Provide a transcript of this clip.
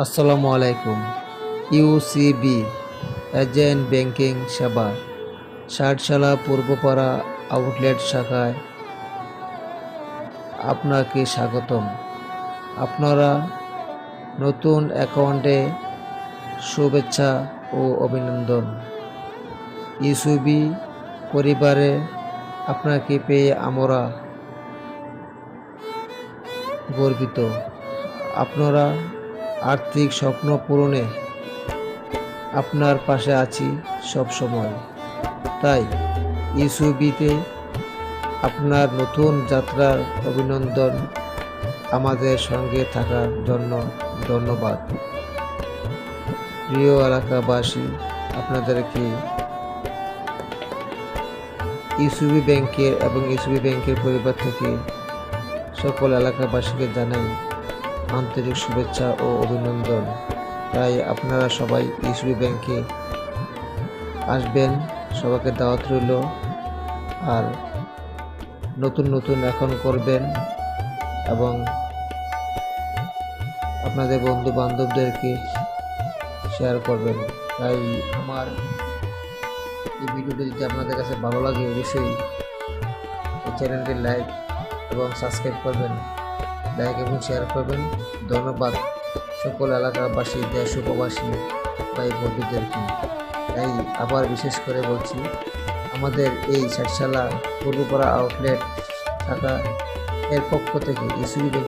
আসসালামু আলাইকুম। UCB agent banking সেবা ষাটশালা পূর্বপাড়া আউটলেট শাখায় আপনাকে স্বাগতম। আপনারা নতুন অ্যাকাউন্টে শুভেচ্ছা ও অভিনন্দন। ইউসিবি পরিবারে আপনাকে পেয়ে আমরা গর্বিত। আপনারা আর্থিক স্বপ্ন পূরণে আপনার পাশে আছি সব সময়। তাই ইসুবিতে আপনার নতুন যাত্রার অভিনন্দন আমাদের সঙ্গে থাকার জন্য ধন্যবাদ। প্রিয় এলাকাবাসী, আপনাদেরকে ইসুবি ব্যাংকের এবং ইসুবি ব্যাংকের পরিবার থেকে সকল এলাকাবাসীকে জানাই আন্তরিক শুভেচ্ছা ও অভিনন্দন। তাই আপনারা সবাই ইসবি ব্যাংকে আসবেন, সবাইকে দাওয়াত রইল আর নতুন নতুন এখন করবেন এবং আপনাদের বন্ধু বান্ধবদেরকে শেয়ার করবেন। তাই আমার এই ভিডিওটি যদি আপনাদের কাছে ভালো লাগে, অবশ্যই চ্যানেলটি লাইক এবং সাবস্ক্রাইব করবেন। লাইক এবং শেয়ার করবেন ধন্যবাদ সকল এলাকাবাসী দেশ উপবাসী ভাই বন্ধুদেরকে। তাই আবার বিশেষ করে বলছি, আমাদের এই সাতশালা পূর্বপাড়া আউটলেট থাকা এর পক্ষ থেকে ইসুবি